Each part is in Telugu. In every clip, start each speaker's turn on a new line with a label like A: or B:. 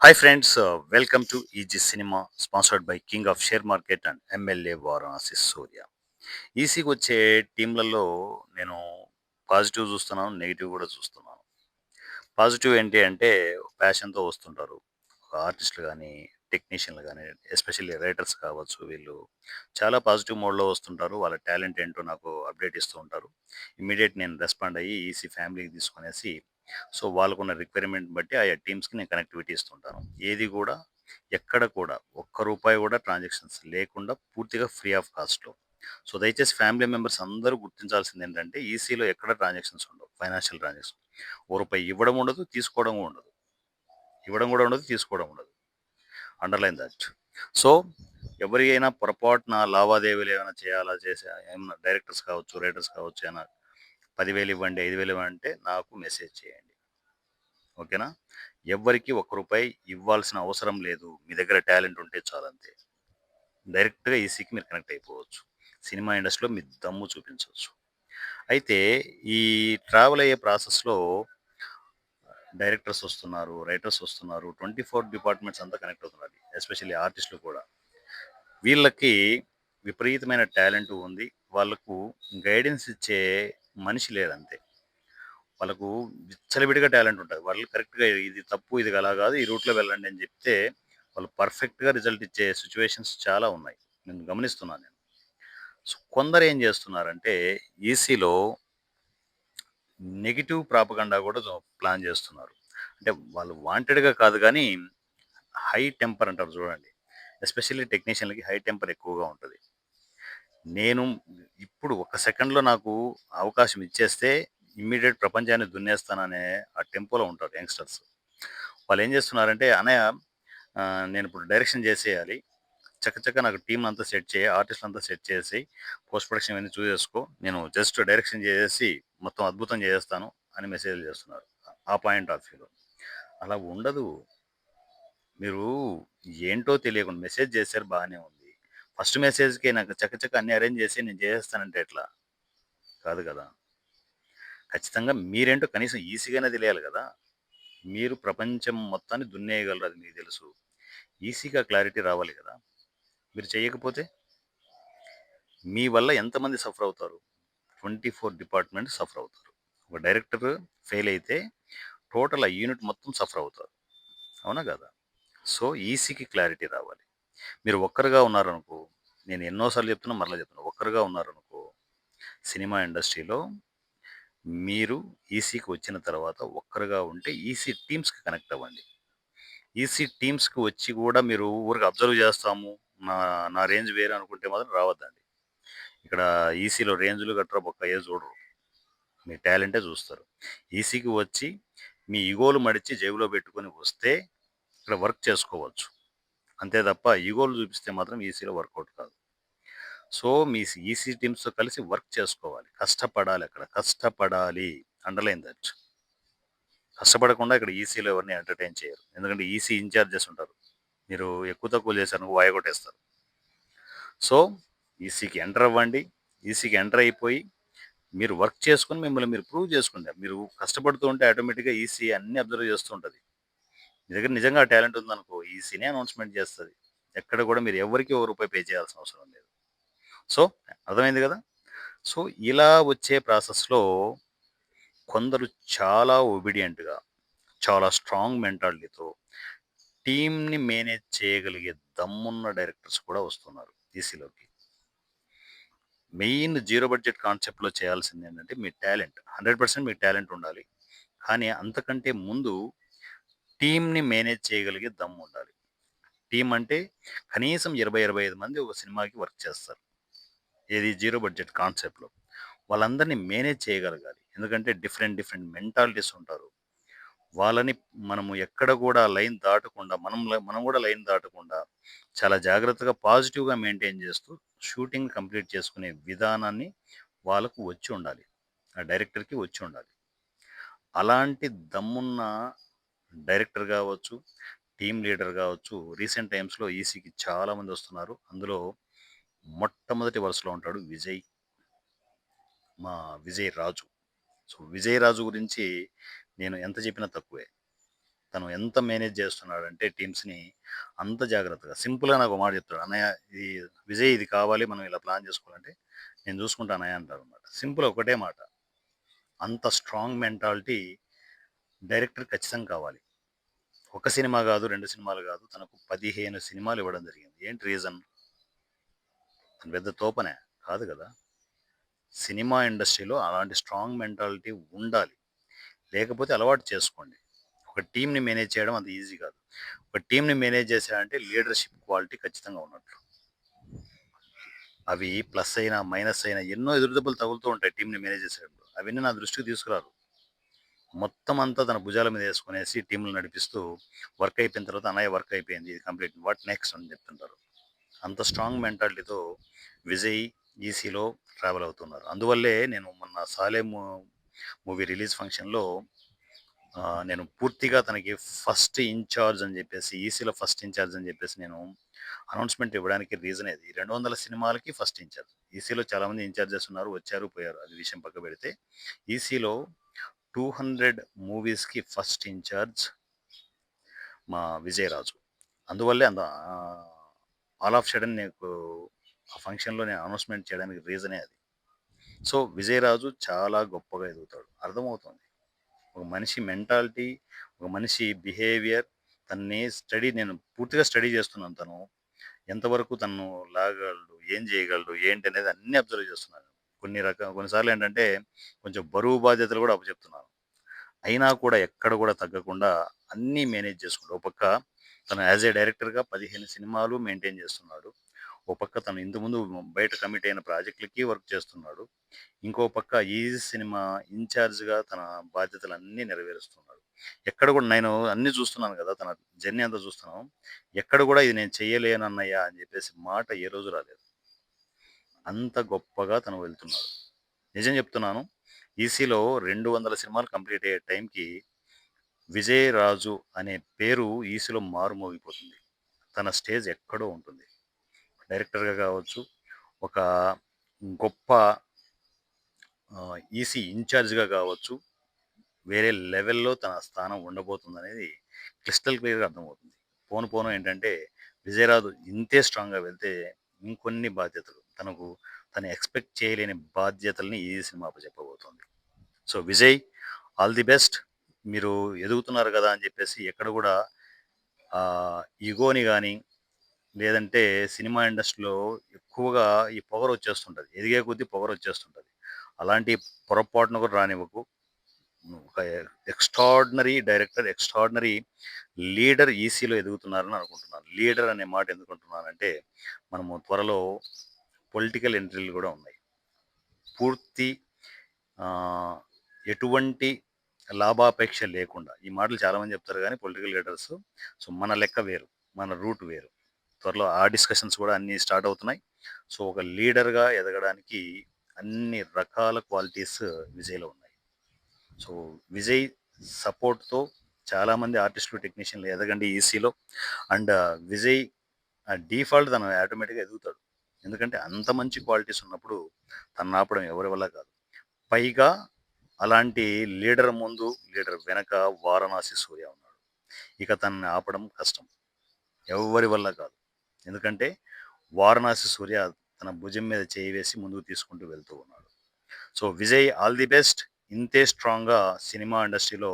A: Hi friends welcome to Easy Cinema sponsored by king of share market and MLA Varanasi Surya ఈసీకి వచ్చే టీంలలో నేను పాజిటివ్ చూస్తున్నాను నెగిటివ్ కూడా చూస్తున్నాను. పాజిటివ్ ఏంటి అంటే ప్యాషన్తో వస్తుంటారు. ఒక ఆర్టిస్టులు కానీ టెక్నీషియన్లు కానీ ఎస్పెషల్లీ రైటర్స్ కావచ్చు వీళ్ళు చాలా పాజిటివ్ మోడ్లో వస్తుంటారు. వాళ్ళ టాలెంట్ ఏంటో నాకు అప్డేట్ ఇస్తూ ఉంటారు. ఇమీడియట్ నేను రెస్పాండ్ అయ్యి ఈసీ ఫ్యామిలీకి తీసుకునేసి సో వాళ్ళకున్న రిక్వైర్మెంట్ బట్టి ఆయా టీమ్స్కి నేను కనెక్టివిటీ ఇస్తుంటాను. ఏది కూడా ఎక్కడ కూడా ఒక్క రూపాయి కూడా ట్రాన్సాక్షన్స్ లేకుండా పూర్తిగా ఫ్రీ ఆఫ్ కాస్ట్లో. సో దయచేసి ఫ్యామిలీ మెంబర్స్ అందరూ గుర్తించాల్సింది ఏంటంటే ఈసీలో ఎక్కడ ట్రాన్సాక్షన్స్ ఉండవు ఫైనాన్షియల్ ట్రాన్సాక్షన్ ఓ రూపాయి ఇవ్వడం ఉండదు తీసుకోవడం కూడా ఉండదు. ఇవ్వడం కూడా ఉండదు తీసుకోవడం ఉండదు. Underline that. సో ఎవరికైనా పొరపాటున లావాదేవీలు ఏమైనా చేయాలా చేసే ఏమైనా డైరెక్టర్స్ కావచ్చు రైటర్స్ కావచ్చు ఏమైనా పదివేలు ఇవ్వండి ఐదు వేలు ఇవ్వండి అంటే నాకు మెసేజ్ చేయండి. ఓకేనా? ఎవ్వరికి ఒక్క రూపాయి ఇవ్వాల్సిన అవసరం లేదు. మీ దగ్గర టాలెంట్ ఉంటే చాలంతే. డైరెక్ట్గా ఈసీకి మీరు కనెక్ట్ అయిపోవచ్చు. సినిమా ఇండస్ట్రీలో మీ దమ్ము చూపించవచ్చు. అయితే ఈ ట్రావెల్ అయ్యే ప్రాసెస్లో డైరెక్టర్స్ వస్తున్నారు రైటర్స్ వస్తున్నారు ట్వంటీ ఫోర్ డిపార్ట్మెంట్స్ అంతా కనెక్ట్ అవుతున్నారు ఎస్పెషల్లీ ఆర్టిస్టులు కూడా. వీళ్ళకి విపరీతమైన టాలెంట్ ఉంది. వాళ్ళకు గైడెన్స్ ఇచ్చే మనిషి లేదంతే. వాళ్ళకు విచ్చలవిడిగా టాలెంట్ ఉంటుంది. వాళ్ళు కరెక్ట్గా ఇది తప్పు ఇది అలా కాదు ఈ రూట్లో వెళ్ళండి అని చెప్తే వాళ్ళు పర్ఫెక్ట్గా రిజల్ట్ ఇచ్చే సిచ్యువేషన్స్ చాలా ఉన్నాయి. నేను గమనిస్తున్నాను నేను. సో కొందరు ఏం చేస్తున్నారంటే ఈసీలో నెగిటివ్ ప్రాపగండా కూడా ప్లాన్ చేస్తున్నారు. అంటే వాళ్ళు వాంటెడ్గా కాదు కానీ హై టెంపర్ అంటారు చూడండి. ఎస్పెషల్లీ టెక్నీషియన్లకి హై టెంపర్ ఎక్కువగా ఉంటుంది. నేను ఇప్పుడు ఒక సెకండ్లో నాకు అవకాశం ఇచ్చేస్తే ఇమ్మీడియట్ ప్రపంచాన్ని దున్నేస్తాననే ఆ టెంపోలో ఉంటారు యంగ్స్టర్స్. వాళ్ళు ఏం చేస్తున్నారంటే అనయ్య నేను ఇప్పుడు డైరెక్షన్ చేసేయాలి. చక్కచక్క నాకు టీం అంతా సెట్ చేయి ఆర్టిస్ట్ అంతా సెట్ చేసి పోస్ట్ ప్రొడక్షన్ ఇవన్నీ చూసేసుకో. నేను జస్ట్ డైరెక్షన్ చేసేసి మొత్తం అద్భుతం చేస్తాను అని మెసేజ్లు చేస్తున్నారు. ఆ పాయింట్ ఆఫ్ వ్యూలో. అలా ఉండదు. మీరు ఏంటో తెలియకుండా మెసేజ్ చేశారు బాగానే ఉంది. ఫస్ట్ మెసేజ్కే నాకు చక్కచక్క అన్ని అరేంజ్ చేసి నేను చేసేస్తానంటే ఎట్లా? కాదు కదా. ఖచ్చితంగా మీరేంటో కనీసం ఈజీగానే తెలియాలి కదా. మీరు ప్రపంచం మొత్తాన్ని దున్నేయగలరు అది మీకు తెలుసు. ఈజీగా క్లారిటీ రావాలి కదా. మీరు చేయకపోతే? మీ వల్ల ఎంతమంది సఫర్ అవుతారు? ట్వంటీ ఫోర్ డిపార్ట్మెంట్ సఫర్ అవుతారు. ఒక డైరెక్టర్ ఫెయిల్ అయితే టోటల్ ఆ యూనిట్ మొత్తం సఫర్ అవుతారు. అవునా కదా? సో ఈసీకి క్లారిటీ రావాలి. మీరు ఒక్కరుగా ఉన్నారనుకో నేను ఎన్నోసార్లు చెప్తున్నా మరలా చెప్తున్నా. ఒక్కరుగా ఉన్నారనుకో సినిమా ఇండస్ట్రీలో మీరు ఈసీకి వచ్చిన తర్వాత ఒక్కరుగా ఉంటే ఈసీ టీమ్స్కి కనెక్ట్ అవ్వండి. ఈసీ టీమ్స్కి వచ్చి కూడా మీరు ఊరికి అబ్జర్వ్ చేస్తాము. నా నా రేంజ్ వేరే అనుకుంటే మాత్రం రావద్దండి. ఇక్కడ ఈసీలో రేంజ్లు గట్రా ఒక్క ఏ చూడరు. మీ టాలెంటే చూస్తారు. ఈసీకి వచ్చి మీ ఇగోలు మడిచి జేబులో పెట్టుకొని వస్తే ఇక్కడ వర్క్ చేసుకోవచ్చు. అంతే తప్ప ఈగోలు చూపిస్తే మాత్రం ఈసీలో వర్కౌట్ కాదు. సో మీ ఈసీ టీమ్స్తో కలిసి వర్క్ చేసుకోవాలి. కష్టపడాలి అక్కడ. కష్టపడాలి. Underline that. కష్టపడకుండా ఇక్కడ ఈసీలో ఎవరిని ఎంటర్టైన్ చేయరు. ఎందుకంటే ఈసీ ఇన్ఛార్జెస్ ఉంటారు. మీరు ఎక్కువ తక్కువ చేశారు వాయ కొట్టేస్తారు. సో ఈసీకి ఎంటర్ అవ్వండి. ఈసీకి ఎంటర్ అయిపోయి మీరు వర్క్ చేసుకుని మిమ్మల్ని మీరు ప్రూవ్ చేసుకుంటారు. మీరు కష్టపడుతూ ఉంటే ఆటోమేటిక్గా ఈసీ అన్ని అబ్జర్వ్ చేస్తూ ఉంటుంది. మీ దగ్గర నిజంగా టాలెంట్ ఉందనుకో ఈ సినీ అనౌన్స్మెంట్ చేస్తుంది. ఎక్కడ కూడా మీరు ఎవరికి ఓ రూపాయి పే చేయాల్సిన అవసరం లేదు. సో అర్థమైంది కదా? సో ఇలా వచ్చే ప్రాసెస్లో కొందరు చాలా ఒబిడియంట్గా చాలా స్ట్రాంగ్ మెంటాలిటీతో టీంని మేనేజ్ చేయగలిగే దమ్మున్న డైరెక్టర్స్ కూడా వస్తున్నారు ఈసీలోకి మెయిన్ జీరో బడ్జెట్ కాన్సెప్ట్లో చేయాల్సింది ఏంటంటే మీ టాలెంట్ హండ్రెడ్ పర్సెంట్ మీ టాలెంట్ ఉండాలి. కానీ అంతకంటే ముందు టీంని మేనేజ్ చేయగలిగే దమ్ము ఉండాలి. టీం అంటే కనీసం ఇరవై ఇరవై ఐదు మంది ఒక సినిమాకి వర్క్ చేస్తారు. ఏది జీరో బడ్జెట్ కాన్సెప్ట్లో వాళ్ళందరినీ మేనేజ్ చేయగలగాలి. ఎందుకంటే డిఫరెంట్ డిఫరెంట్ మెంటాలిటీస్ ఉంటారు. వాళ్ళని మనము ఎక్కడ కూడా లైన్ దాటకుండా మనం మనం కూడా లైన్ దాటకుండా చాలా జాగ్రత్తగా పాజిటివ్గా మెయింటైన్ చేస్తూ షూటింగ్ కంప్లీట్ చేసుకునే విధానాన్ని వాళ్ళకు వచ్చి ఉండాలి. ఆ డైరెక్టర్కి వచ్చి ఉండాలి. అలాంటి దమ్మున్న డైరెక్టర్ కావచ్చు టీమ్ లీడర్ కావచ్చు రీసెంట్ టైమ్స్లో ఈసీకి చాలామంది వస్తున్నారు అందులో మొట్టమొదటి వరుసలో ఉంటాడు విజయ్ మా విజయ్ రాజు సో విజయ్ రాజు గురించి నేను ఎంత చెప్పినా తక్కువే తను ఎంత మేనేజ్ చేస్తున్నాడంటే టీమ్స్‌ని అంత జాగ్రత్తగా సింపుల్‌గా నాకు ఒక మాట చెప్తాడు. "అన్నయ్య ఇది విజయ్ ఇది కావాలి మనం ఇలా ప్లాన్ చేసుకోవాలంటే, నేను చూసుకుంటా అన్నయ్య" అంటాడనమాట. సింపుల్ ఒకటే మాట. అంత స్ట్రాంగ్ మెంటాలిటీ డైరెక్టర్ ఖచ్చితంగా కావాలి. ఒక సినిమా కాదు, రెండు సినిమాలు కాదు. తనకు 15 సినిమాలు ఇవ్వడం జరిగింది. ఏంటి రీజన్? తన పెద్ద తోపనే కాదు కదా! సినిమా ఇండస్ట్రీలో అలాంటి స్ట్రాంగ్ మెంటాలిటీ ఉండాలి. లేకపోతే అలవాటు చేసుకోండి. ఒక టీంని మేనేజ్ చేయడం అంత ఈజీ కాదు. ఒక టీంని మేనేజ్ చేశాడంటే లీడర్‌షిప్ క్వాలిటీ ఖచ్చితంగా ఉన్నట్లు. అవి ప్లస్ అయినా, మైనస్ అయినా ఎన్నో ఎదురుదెబ్బలు తగులుతూ ఉంటాయి టీంని మేనేజ్ చేసేటప్పుడు. అవన్నీ నా దృష్టికి తీసుకురారు. మొత్తం అంతా తన భుజాల మీద వేసుకునేసి టీంలు నడిపిస్తూ వర్క్ అయిపోయిన తర్వాత అన్నయ్య వర్క్ అయిపోయింది. ఇది కంప్లీట్. వాట్ నెక్స్ట్ అని చెప్తుంటారు. అంత స్ట్రాంగ్ మెంటాలిటీతో విజయ్ ఈసీలో ట్రావెల్ అవుతున్నారు. అందువల్లే నేను మొన్న 'సాలే' మూ మూవీ రిలీజ్ ఫంక్షన్‌లో నేను పూర్తిగా తనకి ఫస్ట్ ఇన్ఛార్జ్ అని చెప్పేసి ఈసీలో ఫస్ట్ ఇన్ఛార్జ్ అని చెప్పేసి నేను అనౌన్స్‌మెంట్ ఇవ్వడానికి రీజన్ అయ్యింది రెండు వందల సినిమాలకి ఫస్ట్ ఇన్ఛార్జ్ ఈసీలో చాలామంది ఇన్ఛార్జెస్ ఉన్నారు. వచ్చారు, పోయారు. అది విషయం పక్క పెడితే ఈసీలో 200 మూవీస్‌కి ఫస్ట్ ఇన్ఛార్జ్ మా విజయరాజు అందువల్లే అంత ఆల్ ఆఫ్ సడన్ నీకు ఆ ఫంక్షన్‌లో నేను అనౌన్స్‌మెంట్ చేయడానికి రీజనే అది. సో, విజయరాజు చాలా గొప్పగా ఎదుగుతాడు. అర్థమవుతుంది. ఒక మనిషి మెంటాలిటీ, ఒక మనిషి బిహేవియర్ తన్ని స్టడీ నేను పూర్తిగా స్టడీ చేస్తున్నాను తను. ఎంతవరకు తను లాగలడు, ఏం చేయగలడు, ఏంటి అనేది అన్నీ అబ్జర్వ్ చేస్తున్నాను. కొన్ని రక కొన్నిసార్లు ఏంటంటే కొంచెం బరువు బాధ్యతలు కూడా అప్పచెప్తున్నాను. అయినా కూడా ఎక్కడ కూడా తగ్గకుండా అన్నీ మేనేజ్ చేసుకుంటూ ఒక పక్క తను యాజ్ ఏ డైరెక్టర్‌గా 15 సినిమాలు మెయింటైన్ చేస్తున్నాడు. ఓ పక్క తను ఇంతకుముందు బయట కమిట్ అయిన ప్రాజెక్ట్‌లకి వర్క్ చేస్తున్నాడు. ఇంకో పక్క ఈ సినిమా ఇన్ఛార్జ్గా తన బాధ్యతలన్నీ నెరవేరుస్తున్నాడు. ఎక్కడ కూడా నేను అన్నీ చూస్తున్నాను కదా! తన జర్నీ అంతా చూస్తున్నాను. ఎక్కడ కూడా ఇది నేను చేయలేనన్నయ్యా అని చెప్పేసి మాట ఏ రోజు రాలేదు. అంత గొప్పగా తను వెళ్తున్నాడు. నిజం చెప్తున్నాను. ఈసీలో 200 సినిమాలు కంప్లీట్ అయ్యే టైంకి విజయ్ రాజు అనే పేరు ఈసీలో మారుమోగిపోతుంది. తన స్టేజ్ ఎక్కడో ఉంటుంది. డైరెక్టర్‌గా కావచ్చు, ఒక గొప్ప ఈసీ ఇన్ఛార్జ్గా కావచ్చు, వేరే లెవెల్‌లో తన స్థానం ఉండబోతుందనేది క్రిస్టల్ క్లియర్‌గా అర్థమవుతుంది. పోను పోను ఏంటంటే విజయరాజు ఇంతే స్ట్రాంగ్‌గా వెళ్తే ఇంకొన్ని బాధ్యతలు తనకు తను ఎక్స్‌పెక్ట్ చేయలేని బాధ్యతల్ని ఈ cinema చెప్పబోతోంది so, Vijay all the best. మీరు ఎదుగుతున్నారు కదా! అని చెప్పేసి ఎక్కడ కూడా ఈగోని ఇగోని లేదంటే సినిమా ఇండస్ట్రీలో ఎక్కువగా ఈ పొగరొచ్చేస్తుంటది. ఎదిగే కొద్దీ పొగరొచ్చేస్తుంటది. అలాంటి పొరపాటున కూడా రానివ్వకు. ఒక ఎక్స్ట్రాడినరీ డైరెక్టర్, ఎక్స్ట్రాడినరీ లీడర్ ఈసీలో ఎదుగుతున్నారని అనుకుంటున్నాను. లీడర్ అనే మాట ఎందుకుంటున్నానంటే మనము త్వరలో పొలిటికల్ ఎంట్రీలు కూడా ఉన్నాయి. పూర్తి ఎటువంటి లాభాపేక్ష లేకుండా ఈ మాటలు చాలామంది చెప్తారు కానీ పొలిటికల్ లీడర్స్. సో, మన లెక్క వేరు. మన రూట్ వేరు. త్వరలో ఆ డిస్కషన్స్ కూడా అన్నీ స్టార్ట్ అవుతున్నాయి. సో, ఒక లీడర్‌గా ఎదగడానికి అన్ని రకాల క్వాలిటీస్ విజయ్‌లో ఉన్నాయి. సో, విజయ్ సపోర్ట్‌తో చాలామంది ఆర్టిస్టులు, టెక్నీషియన్‌లు ఎదగండి ఈసీలో. అండ్ విజయ్ డిఫాల్ట్ తను ఆటోమేటిక్‌గా ఎదుగుతాడు. ఎందుకంటే అంత మంచి క్వాలిటీస్ ఉన్నప్పుడు తను ఆపడం ఎవరి వల్ల కాదు. పైగా అలాంటి లీడర్ ముందు, లీడర్ వెనక వారణాసి సూర్య ఉన్నాడు. ఇక తనని ఆపడం కష్టం. ఎవ్వరి వల్ల కాదు. ఎందుకంటే వారణాసి సూర్య తన భుజం మీద చేయి వేసి ముందుకు తీసుకుంటూ వెళ్తూ ఉన్నాడు. So, Vijay all the best. ఇంతే స్ట్రాంగ్‌గా సినిమా ఇండస్ట్రీలో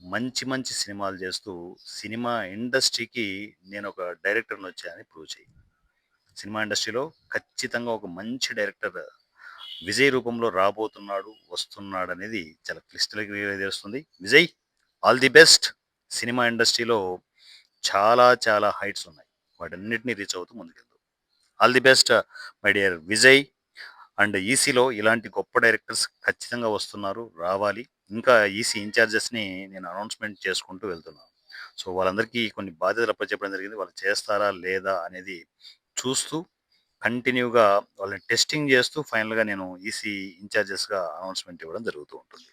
A: మంచి మంచి సినిమాలు చేస్తూ సినిమా ఇండస్ట్రీకి నేను ఒక డైరెక్టర్‌ని వచ్చానని ప్రూవ్ చెయ్యి. సినిమా ఇండస్ట్రీలో ఖచ్చితంగా ఒక మంచి డైరెక్టర్ విజయ్ రూపంలో రాబోతున్నాడు, వస్తున్నాడు అనేది చాలా క్లిష్టలకి తెలుస్తుంది. Vijay all the best. Cinema ఇండస్ట్రీలో చాలా చాలా హైట్స్ ఉన్నాయి. వాటన్నిటిని రీచ్ అవుతూ ముందుకెళ్ళు. All the best my dear Vijay. And ఈసీలో ఇలాంటి గొప్ప డైరెక్టర్స్ ఖచ్చితంగా వస్తున్నారు, రావాలి. ఇంకా ఈసీ ఇన్ఛార్జెస్ని నేను అనౌన్స్‌మెంట్ చేసుకుంటూ వెళ్తున్నాను. సో, వాళ్ళందరికీ కొన్ని బాధ్యతలు అప్పచెప్పడం జరిగింది. వాళ్ళు చేస్తారా? లేదా? అనేది చూస్తూ కంటిన్యూగా వాళ్ళని టెస్టింగ్ చేస్తూ ఫైనల్‌గా నేను ఈసీ ఇన్‌చార్జెస్‌గా అనౌన్స్‌మెంట్ ఇవ్వడం జరుగుతూ ఉంటుంది.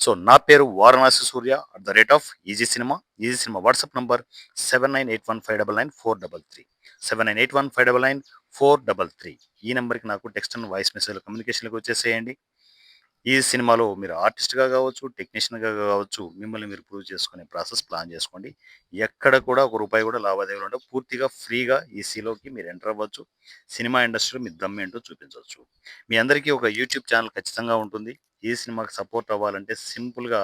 A: సో, నా పేరు Varanasi Surya at the rate of Easy Cinema. Easy Cinema WhatsApp number seven nine eight one five double nine four double three seven nine eight one five double nine four double three ఈ నెంబర్కి నాకు టెక్స్ట్ అండ్ వాయిస్ మెసేజ్ కమ్యూనికేషన్లకు వచ్చేసేయండి. ఈ సినిమాలో మీరు ఆర్టిస్ట్‌గా కావచ్చు టెక్నీషియన్‌గా కావచ్చు మిమ్మల్ని మీరు ప్రూవ్ చేసుకునే ప్రాసెస్ ప్లాన్ చేసుకోండి ఎక్కడ కూడా ఒక రూపాయి కూడా లావాదేవీలు ఉండవు. పూర్తిగా ఫ్రీగా ఈసీలోకి మీరు ఎంటర్ అవ్వచ్చు. సినిమా ఇండస్ట్రీలో మీ దమ్ ఏంటో చూపించవచ్చు మీ అందరికీ ఒక యూట్యూబ్ ఛానల్ ఖచ్చితంగా ఉంటుంది. ఈ సినిమాకి సపోర్ట్ అవ్వాలంటే సింపుల్‌గా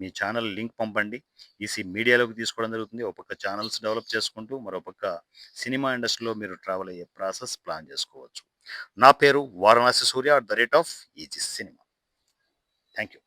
A: మీ ఛానల్ లింక్ పంపండి. ఈసీ మీడియాలోకి తీసుకోవడం జరుగుతుంది. ఒక పక్క ఛానల్స్ డెవలప్ చేసుకుంటూ, మరొక సినిమా ఇండస్ట్రీలో మీరు ట్రావెల్ అయ్యే ప్రాసెస్ ప్లాన్ చేసుకోవచ్చు నా పేరు Varanasi Surya at the rate of Easy Cinema. Thank you.